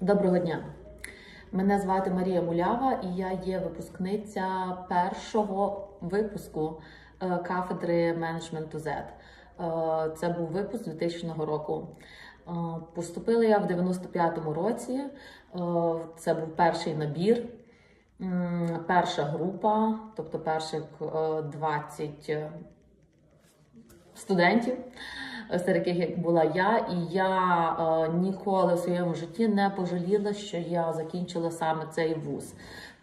Доброго дня! Мене звати Марія Мулява, і я є випускниця першого випуску е, кафедри менеджменту Z. Е, Це був випуск 2000 року. Е, Поступила я в 95-му році. Це був перший набір, перша група, тобто перших е, 20 студентів, серед яких як була я, і я е, ніколи в своєму житті не пожаліла, що я закінчила саме цей вуз.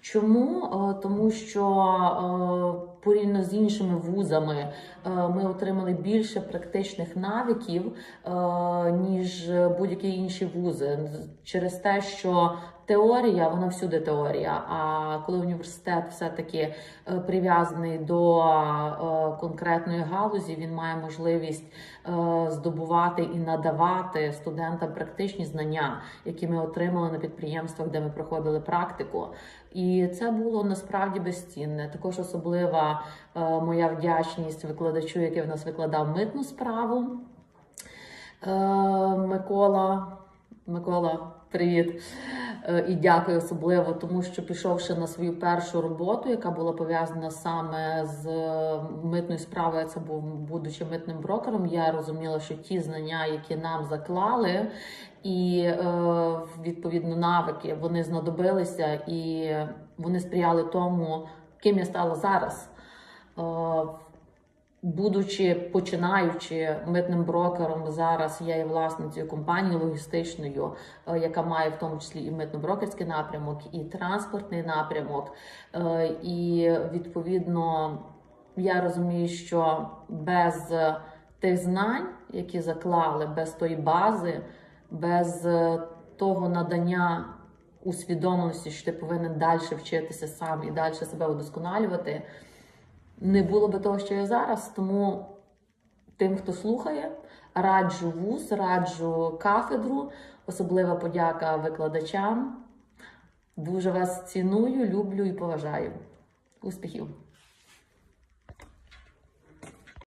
Чому? Е, Тому що е, порівняно з іншими вузами е, ми отримали більше практичних навиків, ніж будь-які інші вузи. Через те, що теорія, вона всюди теорія. А коли університет все-таки прив'язаний до конкретної галузі, він має можливість здобувати і надавати студентам практичні знання, які ми отримали на підприємствах, де ми проходили практику. І це було насправді безцінне. Також особлива е, моя вдячність викладачу, який в нас викладав митну справу. Е, Микола. Микола, привіт. Е, І дякую особливо, тому що пішовши на свою першу роботу, яка була пов'язана саме з митною справою, це був будучи митним брокером. Я розуміла, що ті знання, які нам заклали, і е, відповідно навики вони знадобилися і вони сприяли тому, ким я стала зараз. Е, Будучи починаючи митним брокером, зараз я є власницею компанії логістичною, е, яка має в тому числі і митно-брокерський напрямок, і транспортний напрямок. Е, І відповідно я розумію, що без тих знань, які заклали, без тої бази, без того надання усвідомленості, що ти повинен далі вчитися сам і далі себе удосконалювати не було би того, що я зараз. Тому тим, хто слухає, раджу вуз, раджу кафедру, особлива подяка викладачам. Дуже вас ціную, люблю і поважаю. Успіхів!